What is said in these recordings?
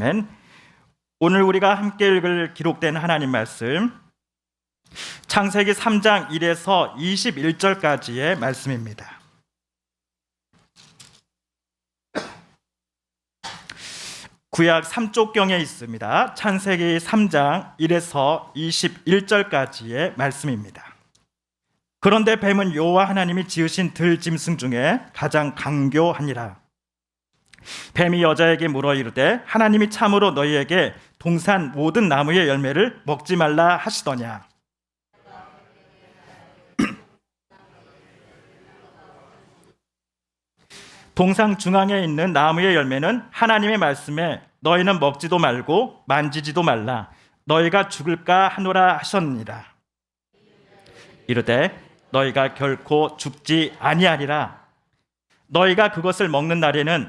아멘. 오늘 우리가 함께 읽을 기록된 하나님 말씀 창세기 3장 1에서 21절까지의 말씀입니다. 구약 3쪽경에 있습니다. 창세기 3장 1에서 21절까지의 말씀입니다. 그런데 뱀은 여호와 하나님이 지으신 들짐승 중에 가장 강교하니라. 뱀이 여자에게 물어 이르되 하나님이 참으로 너희에게 동산 모든 나무의 열매를 먹지 말라 하시더냐. 동상 중앙에 있는 나무의 열매는 하나님의 말씀에 너희는 먹지도 말고 만지지도 말라. 너희가 죽을까 하노라 하셨느니라. 이르되 너희가 결코 죽지 아니하리라. 너희가 그것을 먹는 날에는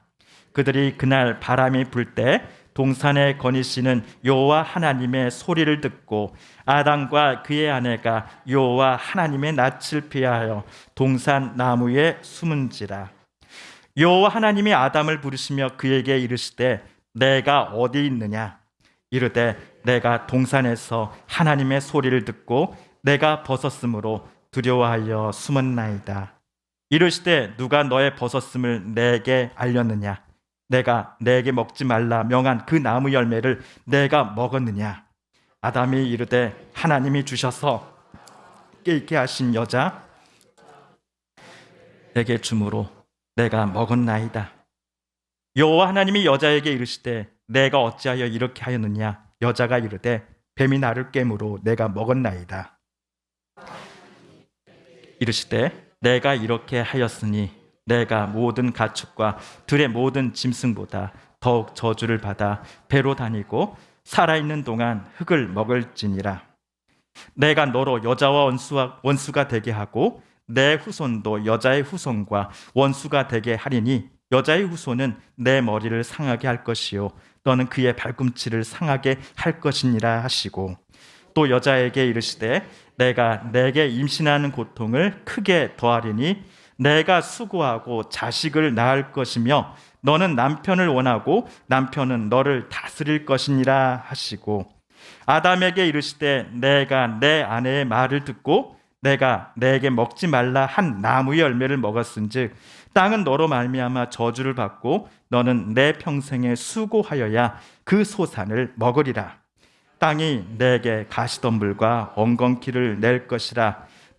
그들이 그날 바람이 불 때 동산에 거니시는 여호와 하나님의 소리를 듣고 아담과 그의 아내가 여호와 하나님의 낯을 피하여 동산 나무에 숨은지라. 여호와 하나님이 아담을 부르시며 그에게 이르시되 내가 어디 있느냐? 이르되 내가 동산에서 하나님의 소리를 듣고 내가 벗었으므로 두려워하여 숨었나이다. 이르시되 누가 너의 벗었음을 내게 알렸느냐 내가 내게 먹지 말라 명한 그 나무 열매를 내가 먹었느냐? 아담이 이르되 하나님이 주셔서 깨있게 하신 여자 내게 주므로 내가 먹었나이다. 여호와 하나님이 여자에게 이르시되 내가 어찌하여 이렇게 하였느냐? 여자가 이르되 뱀이 나를 깨므로 내가 먹었나이다. 이르시되 내가 이렇게 하였으니 내가 모든 가축과 들의 모든 짐승보다 더욱 저주를 받아 배로 다니고 살아있는 동안 흙을 먹을지니라. 내가 너로 여자와 원수와, 원수가 되게 하고 내 후손도 여자의 후손과 원수가 되게 하리니 여자의 후손은 내 머리를 상하게 할 것이요 너는 그의 발꿈치를 상하게 할 것이니라 하시고 또 여자에게 이르시되 내가 내게 임신하는 고통을 크게 더하리니 내가 수고하고 자식을 낳을 것이며 너는 남편을 원하고 남편은 너를 다스릴 것이니라 하시고 아담에게 이르시되 내가 내 아내의 말을 듣고 내가 내게 먹지 말라 한 나무 열매를 먹었은즉 땅은 너로 말미암아 저주를 받고 너는 내 평생에 수고하여야 그 소산을 먹으리라. 땅이 내게 가시덤불과 엉겅퀴를 낼 것이라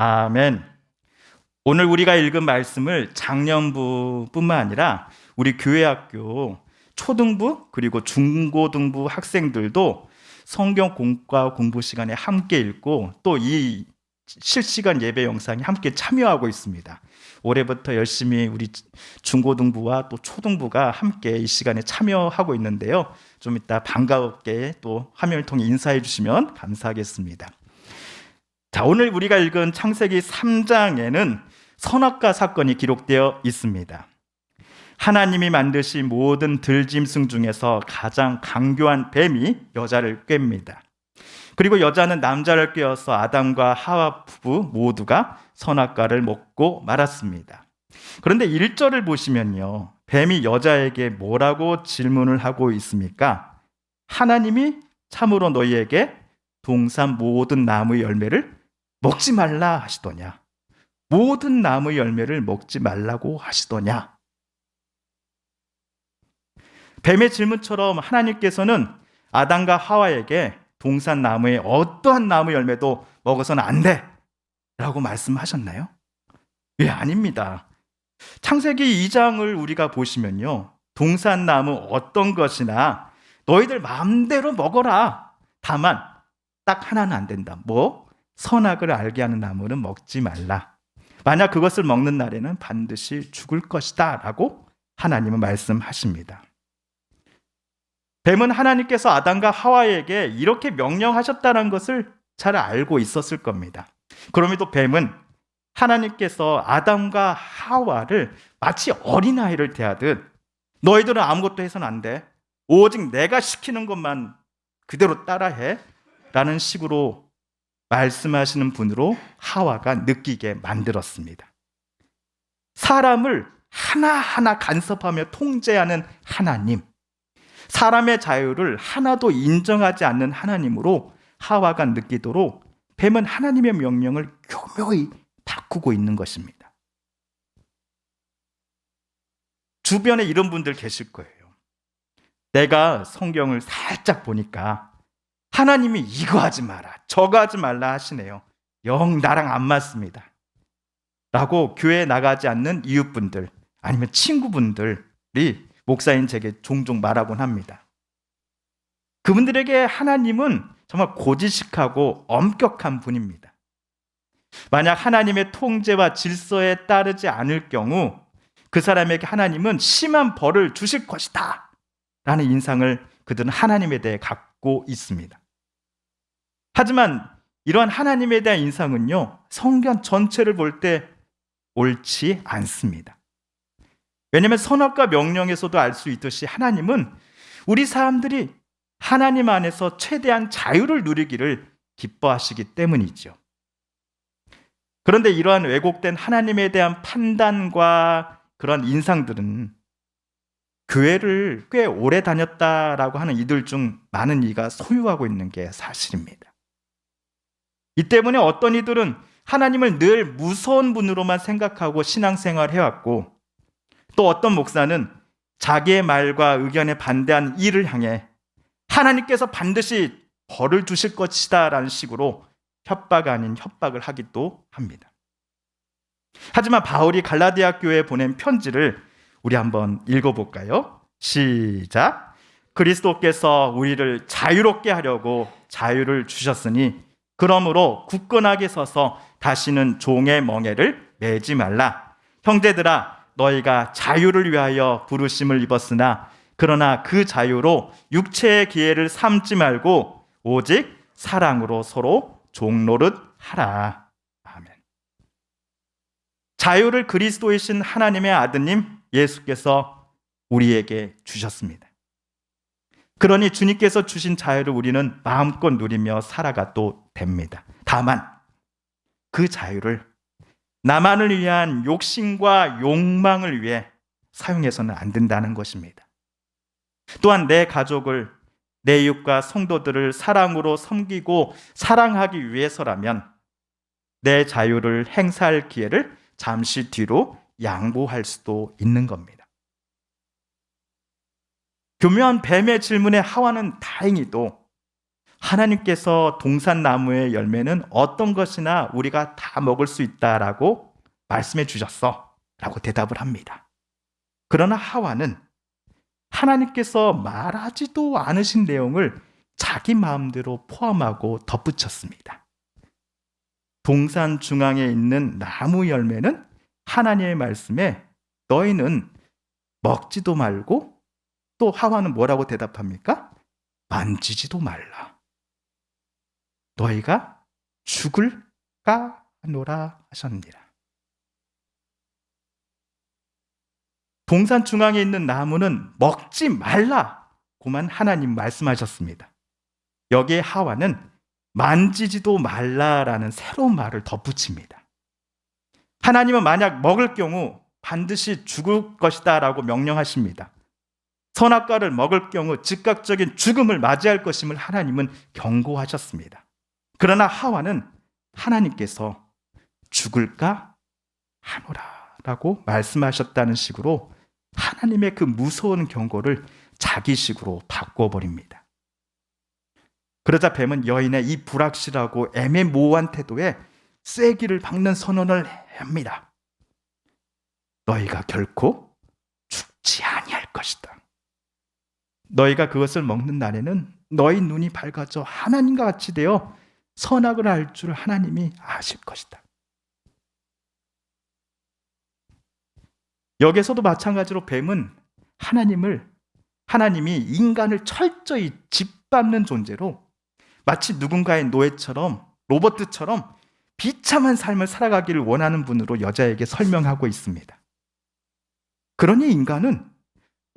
아멘. 오늘 우리가 읽은 말씀을 작년부뿐만 아니라 우리 교회 학교 초등부 그리고 중고등부 학생들도 성경 공과 공부 시간에 함께 읽고 또 이 실시간 예배 영상에 함께 참여하고 있습니다. 올해부터 열심히 우리 중고등부와 또 초등부가 함께 이 시간에 참여하고 있는데요. 좀 이따 반가웠게 또 화면을 통해 인사해 주시면 감사하겠습니다. 자, 오늘 우리가 읽은 창세기 3장에는 선악과 사건이 기록되어 있습니다. 하나님이 만드신 모든 들짐승 중에서 가장 강교한 뱀이 여자를 꿰입니다. 그리고 여자는 남자를 꿰어서 아담과 하와 부부 모두가 선악과를 먹고 말았습니다. 그런데 1절을 보시면요. 뱀이 여자에게 뭐라고 질문을 하고 있습니까? 하나님이 참으로 너희에게 동산 모든 나무 열매를 먹지 말라 하시더냐? 모든 나무 열매를 먹지 말라고 하시더냐? 뱀의 질문처럼 하나님께서는 아담과 하와에게 동산 나무의 어떠한 나무 열매도 먹어서는 안 돼. 라고 말씀하셨나요? 예, 아닙니다. 창세기 2장을 우리가 보시면요. 동산 나무 어떤 것이나 너희들 마음대로 먹어라. 다만 딱 하나는 안 된다. 뭐? 선악을 알게 하는 나무는 먹지 말라. 만약 그것을 먹는 날에는 반드시 죽을 것이다. 라고 하나님은 말씀하십니다. 뱀은 하나님께서 아담과 하와에게 이렇게 명령하셨다는 것을 잘 알고 있었을 겁니다. 그럼에도 뱀은 하나님께서 아담과 하와를 마치 어린아이를 대하듯 너희들은 아무것도 해서는 안 돼. 오직 내가 시키는 것만 그대로 따라해. 라는 식으로 말씀하시는 분으로 하와가 느끼게 만들었습니다. 사람을 하나하나 간섭하며 통제하는 하나님. 사람의 자유를 하나도 인정하지 않는 하나님으로 하와가 느끼도록 뱀은 하나님의 명령을 교묘히 바꾸고 있는 것입니다. 주변에 이런 분들 계실 거예요. 내가 성경을 살짝 보니까 하나님이 이거 하지 마라, 저거 하지 말라 하시네요. 영 나랑 안 맞습니다. 라고 교회에 나가지 않는 이웃분들 아니면 친구분들이 목사인 제게 종종 말하곤 합니다. 그분들에게 하나님은 정말 고지식하고 엄격한 분입니다. 만약 하나님의 통제와 질서에 따르지 않을 경우 그 사람에게 하나님은 심한 벌을 주실 것이다. 라는 인상을 그들은 하나님에 대해 갖고 있습니다. 하지만 이러한 하나님에 대한 인상은요, 성경 전체를 볼 때 옳지 않습니다. 왜냐하면 선악과 명령에서도 알 수 있듯이 하나님은 우리 사람들이 하나님 안에서 최대한 자유를 누리기를 기뻐하시기 때문이죠. 그런데 이러한 왜곡된 하나님에 대한 판단과 그런 인상들은 교회를 꽤 오래 다녔다라고 하는 이들 중 많은 이가 소유하고 있는 게 사실입니다. 이 때문에 어떤 이들은 하나님을 늘 무서운 분으로만 생각하고 신앙생활 해왔고 또 어떤 목사는 자기의 말과 의견에 반대한 이를 향해 하나님께서 반드시 벌을 주실 것이다 라는 식으로 협박 아닌 협박을 하기도 합니다. 하지만 바울이 갈라디아 교회에 보낸 편지를 우리 한번 읽어볼까요? 시작. 그리스도께서 우리를 자유롭게 하려고 자유를 주셨으니 그러므로 굳건하게 서서 다시는 종의 멍에를 매지 말라. 형제들아, 너희가 자유를 위하여 부르심을 입었으나 그러나 그 자유로 육체의 기회를 삼지 말고 오직 사랑으로 서로 종노릇 하라. 아멘. 자유를 그리스도이신 하나님의 아드님 예수께서 우리에게 주셨습니다. 그러니 주님께서 주신 자유를 우리는 마음껏 누리며 살아가도 됩니다. 다만 그 자유를 나만을 위한 욕심과 욕망을 위해 사용해서는 안 된다는 것입니다. 또한 내 가족을 내 이웃과 성도들을 사랑으로 섬기고 사랑하기 위해서라면 내 자유를 행사할 기회를 잠시 뒤로 양보할 수도 있는 겁니다. 교묘한 뱀의 질문에 하와는 다행히도 하나님께서 동산 나무의 열매는 어떤 것이나 우리가 다 먹을 수 있다라고 말씀해 주셨어. 라고 대답을 합니다. 그러나 하와는 하나님께서 말하지도 않으신 내용을 자기 마음대로 포함하고 덧붙였습니다. 동산 중앙에 있는 나무 열매는 하나님의 말씀에 너희는 먹지도 말고 또 하와는 뭐라고 대답합니까? 만지지도 말라. 너희가 죽을까 하노라 하셨느니라. 동산 중앙에 있는 나무는 먹지 말라 고만 하나님 말씀하셨습니다. 여기에 하와는 만지지도 말라라는 새로운 말을 덧붙입니다. 하나님은 만약 먹을 경우 반드시 죽을 것이다라고 명령하십니다. 선악과를 먹을 경우 즉각적인 죽음을 맞이할 것임을 하나님은 경고하셨습니다. 그러나 하와는 하나님께서 죽을까 하노라라고 말씀하셨다는 식으로 하나님의 그 무서운 경고를 자기식으로 바꿔버립니다. 그러자 뱀은 여인의 이 불확실하고 애매모호한 태도에 쐐기를 박는 선언을 합니다. 너희가 결코 죽지 아니할 것이다. 너희가 그것을 먹는 날에는 너희 눈이 밝아져 하나님과 같이 되어 선악을 알 줄 하나님이 아실 것이다. 여기서도 마찬가지로 뱀은 하나님을 하나님이 인간을 철저히 짓밟는 존재로 마치 누군가의 노예처럼 로버트처럼 비참한 삶을 살아가기를 원하는 분으로 여자에게 설명하고 있습니다. 그러니 인간은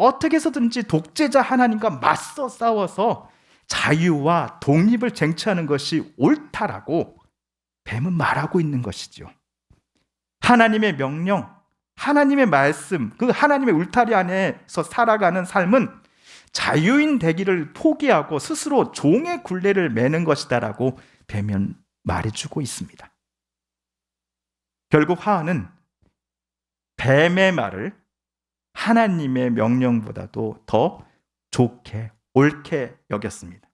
어떻게 해서든지 독재자 하나님과 맞서 싸워서 자유와 독립을 쟁취하는 것이 옳다라고 뱀은 말하고 있는 것이죠. 하나님의 명령, 하나님의 말씀, 그 하나님의 울타리 안에서 살아가는 삶은 자유인 되기를 포기하고 스스로 종의 굴레를 매는 것이다라고 뱀은 말해주고 있습니다. 결국 하와는 뱀의 말을 하나님의 명령보다도 더 좋게 옳게 여겼습니다.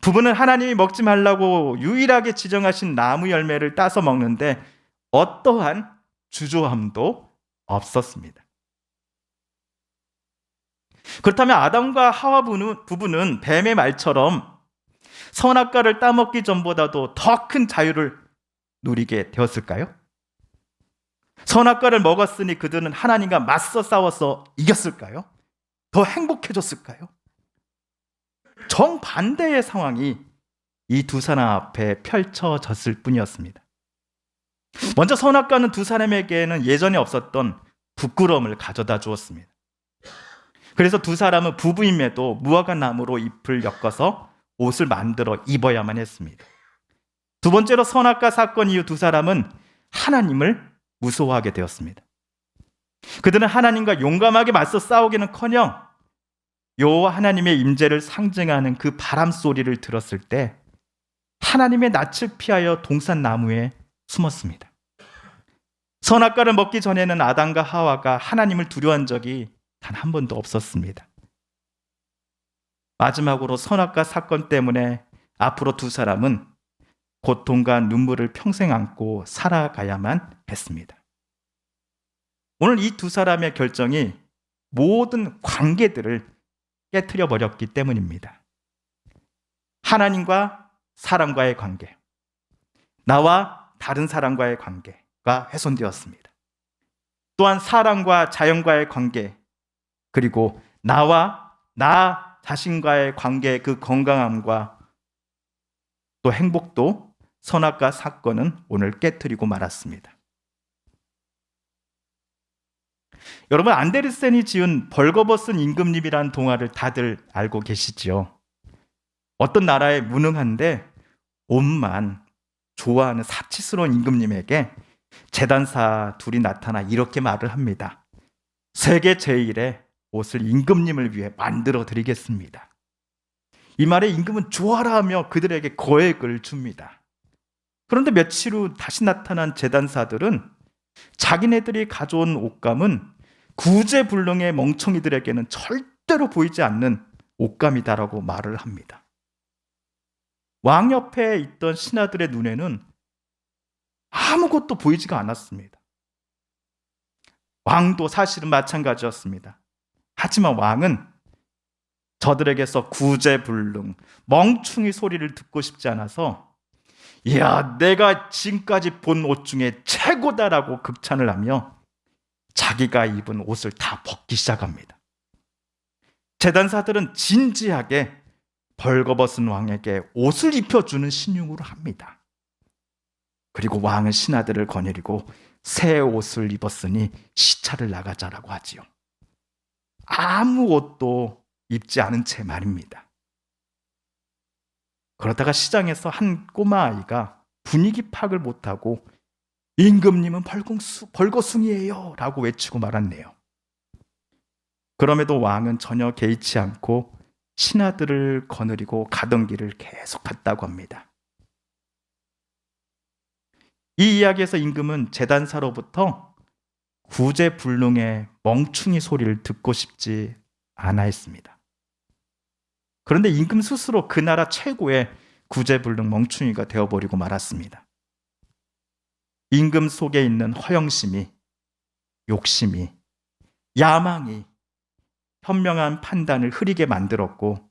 부부는 하나님이 먹지 말라고 유일하게 지정하신 나무 열매를 따서 먹는데 어떠한 주저함도 없었습니다. 그렇다면 아담과 하와 부부는 뱀의 말처럼 선악과를 따먹기 전보다도 더 큰 자유를 누리게 되었을까요? 선악과를 먹었으니 그들은 하나님과 맞서 싸워서 이겼을까요? 더 행복해졌을까요? 정반대의 상황이 이 두 사람 앞에 펼쳐졌을 뿐이었습니다. 먼저 선악과는 두 사람에게는 예전에 없었던 부끄러움을 가져다 주었습니다. 그래서 두 사람은 부부임에도 무화과 나무로 잎을 엮어서 옷을 만들어 입어야만 했습니다. 두 번째로 선악과 사건 이후 두 사람은 하나님을 무서워하게 되었습니다. 그들은 하나님과 용감하게 맞서 싸우기는커녕 여호와 하나님의 임재를 상징하는 그 바람 소리를 들었을 때 하나님의 낯을 피하여 동산 나무에 숨었습니다. 선악과를 먹기 전에는 아담과 하와가 하나님을 두려워한 적이 단 한 번도 없었습니다. 마지막으로 선악과 사건 때문에 앞으로 두 사람은 고통과 눈물을 평생 안고 살아가야만 했습니다. 오늘 이 두 사람의 결정이 모든 관계들을 깨뜨려 버렸기 때문입니다. 하나님과 사람과의 관계, 나와 다른 사람과의 관계가 훼손되었습니다. 또한 사람과 자연과의 관계, 그리고 나와 나 자신과의 관계의 그 건강함과 또 행복도 선악과 사건은 오늘 깨뜨리고 말았습니다. 여러분 안데르센이 지은 벌거벗은 임금님이라는 동화를 다들 알고 계시지요. 어떤 나라에 무능한데 옷만 좋아하는 사치스러운 임금님에게 재단사 둘이 나타나 이렇게 말을 합니다. 세계 제일의 옷을 임금님을 위해 만들어 드리겠습니다. 이 말에 임금은 좋아라 하며 그들에게 거액을 줍니다. 그런데 며칠 후 다시 나타난 재단사들은 자기네들이 가져온 옷감은 구제불능의 멍청이들에게는 절대로 보이지 않는 옷감이다라고 말을 합니다. 왕 옆에 있던 신하들의 눈에는 아무것도 보이지가 않았습니다. 왕도 사실은 마찬가지였습니다. 하지만 왕은 저들에게서 구제불능, 멍충이 소리를 듣고 싶지 않아서 야, 내가 지금까지 본 옷 중에 최고다라고 극찬을 하며 자기가 입은 옷을 다 벗기 시작합니다. 재단사들은 진지하게 벌거벗은 왕에게 옷을 입혀주는 신용으로 합니다. 그리고 왕은 신하들을 거느리고 새 옷을 입었으니 시차를 나가자라고 하지요. 아무 옷도 입지 않은 채 말입니다. 그러다가 시장에서 한 꼬마 아이가 분위기 파악을 못하고 임금님은 벌공수, 벌거숭이에요 라고 외치고 말았네요. 그럼에도 왕은 전혀 개의치 않고 신하들을 거느리고 가던 길을 계속 갔다고 합니다. 이 이야기에서 임금은 재단사로부터 구제불능의 멍충이 소리를 듣고 싶지 않아 했습니다. 그런데 임금 스스로 그 나라 최고의 구제불능 멍충이가 되어버리고 말았습니다. 임금 속에 있는 허영심이, 욕심이, 야망이 현명한 판단을 흐리게 만들었고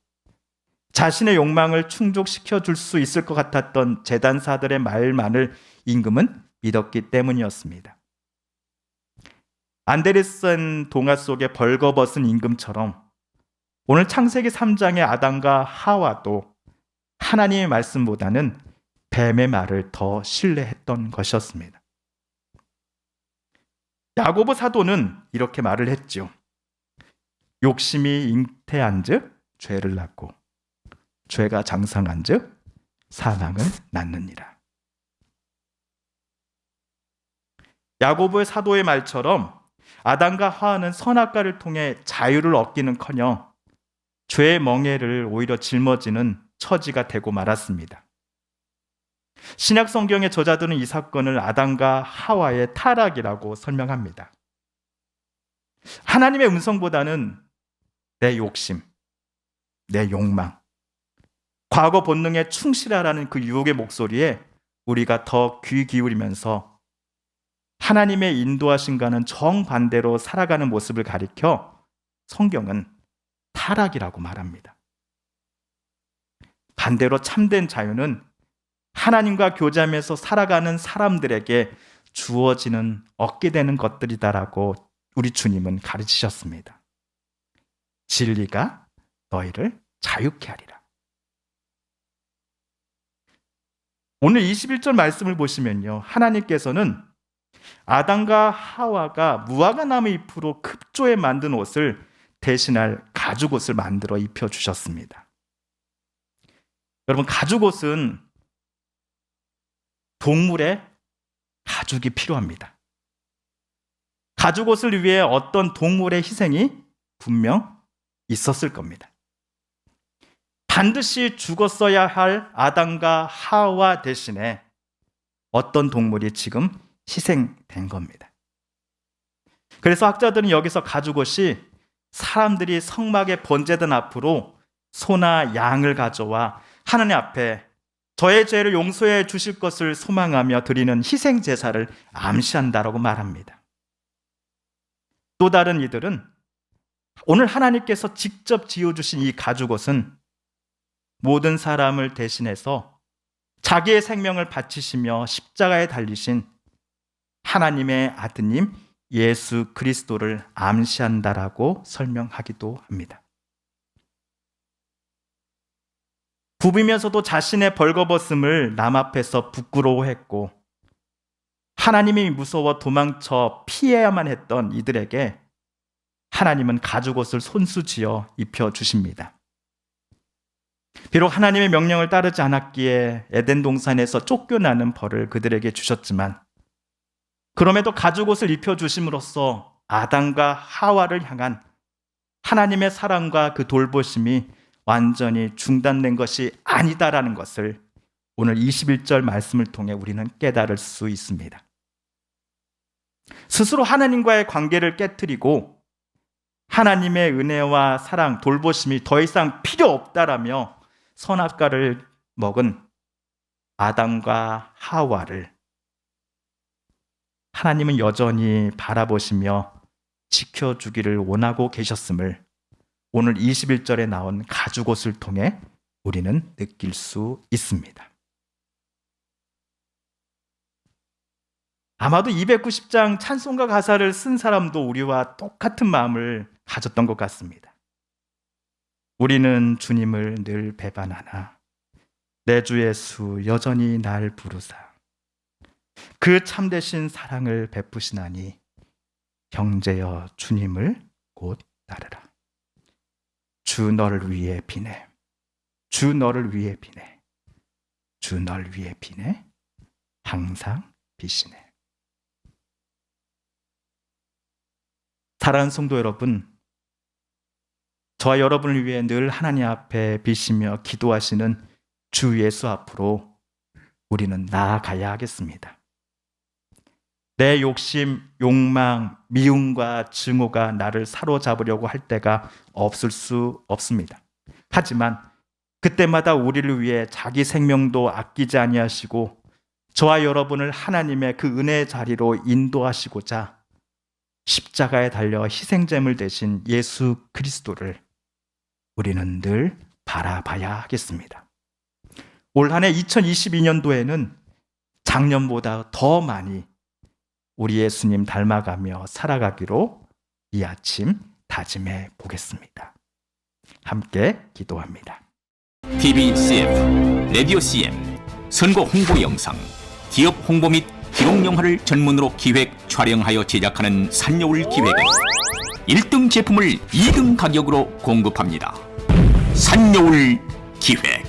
자신의 욕망을 충족시켜 줄 수 있을 것 같았던 재단사들의 말만을 임금은 믿었기 때문이었습니다. 안데르센 동화 속의 벌거벗은 임금처럼 오늘 창세기 3장의 아담과 하와도 하나님의 말씀보다는 뱀의 말을 더 신뢰했던 것이었습니다. 야고보 사도는 이렇게 말을 했죠. 욕심이 잉태한즉 죄를 낳고 죄가 장상한즉 사망을 낳느니라. 야고보의 사도의 말처럼 아담과 하와는 선악과를 통해 자유를 얻기는커녕 죄의 멍에를 오히려 짊어지는 처지가 되고 말았습니다. 신약 성경의 저자들은 이 사건을 아담과 하와의 타락이라고 설명합니다. 하나님의 음성보다는 내 욕심, 내 욕망, 과거 본능에 충실하라는 그 유혹의 목소리에 우리가 더 귀 기울이면서 하나님의 인도하신과는 정반대로 살아가는 모습을 가리켜 성경은 타락이라고 말합니다. 반대로 참된 자유는 하나님과 교제하면서 살아가는 사람들에게 주어지는 얻게 되는 것들이다라고 우리 주님은 가르치셨습니다. 진리가 너희를 자유케 하리라. 오늘 21절 말씀을 보시면요. 하나님께서는 아담과 하와가 무화과 나무 잎으로 급조해 만든 옷을 대신할 가죽 옷을 만들어 입혀 주셨습니다. 여러분 가죽 옷은 동물의 가죽이 필요합니다. 가죽 옷을 위해 어떤 동물의 희생이 분명 있었을 겁니다. 반드시 죽었어야 할 아담과 하와 대신에 어떤 동물이 지금 희생된 겁니다. 그래서 학자들은 여기서 가죽 옷이 사람들이 성막에 번제던 앞으로 소나 양을 가져와 하나님 앞에 저의 죄를 용서해 주실 것을 소망하며 드리는 희생 제사를 암시한다라고 말합니다. 또 다른 이들은 오늘 하나님께서 직접 지어 주신 이 가죽 옷은 모든 사람을 대신해서 자기의 생명을 바치시며 십자가에 달리신 하나님의 아드님 예수 그리스도를 암시한다라고 설명하기도 합니다. 부비면서도 자신의 벌거벗음을 남 앞에서 부끄러워했고 하나님이 무서워 도망쳐 피해야만 했던 이들에게 하나님은 가죽옷을 손수지어 입혀 주십니다. 비록 하나님의 명령을 따르지 않았기에 에덴 동산에서 쫓겨나는 벌을 그들에게 주셨지만 그럼에도 가죽 옷을 입혀 주심으로써 아담과 하와를 향한 하나님의 사랑과 그 돌보심이 완전히 중단된 것이 아니다라는 것을 오늘 21절 말씀을 통해 우리는 깨달을 수 있습니다. 스스로 하나님과의 관계를 깨뜨리고 하나님의 은혜와 사랑, 돌보심이 더 이상 필요 없다라며 선악과를 먹은 아담과 하와를 하나님은 여전히 바라보시며 지켜주기를 원하고 계셨음을 오늘 21절에 나온 가죽옷을 통해 우리는 느낄 수 있습니다. 아마도 290장 찬송가 가사를 쓴 사람도 우리와 똑같은 마음을 가졌던 것 같습니다. 우리는 주님을 늘 배반하나 내 주 예수 여전히 날 부르사 그 참되신 사랑을 베푸시나니 형제여 주님을 곧 따르라. 주 너를 위해 비네. 주 너를 위해 비네. 주 너를 위해 비네. 항상 비시네. 사랑하는 성도 여러분, 저와 여러분을 위해 늘 하나님 앞에 비시며 기도하시는 주 예수 앞으로 우리는 나아가야 하겠습니다. 내 욕심, 욕망, 미움과 증오가 나를 사로잡으려고 할 때가 없을 수 없습니다. 하지만 그때마다 우리를 위해 자기 생명도 아끼지 아니하시고 저와 여러분을 하나님의 그 은혜의 자리로 인도하시고자 십자가에 달려 희생제물 되신 예수 그리스도를 우리는 늘 바라봐야 하겠습니다. 올 한해 2022년도에는 작년보다 더 많이 우리 예수님 닮아가며 살아가기로 이 아침 다짐해 보겠습니다. 함께 기도합니다. TV CF, 라디오 CM, 선거 홍보 영상, 기업 홍보 및 기록 영화를 전문으로 기획, 촬영하여 제작하는 산여울 기획은 1등 제품을 2등 가격으로 공급합니다. 산여울 기획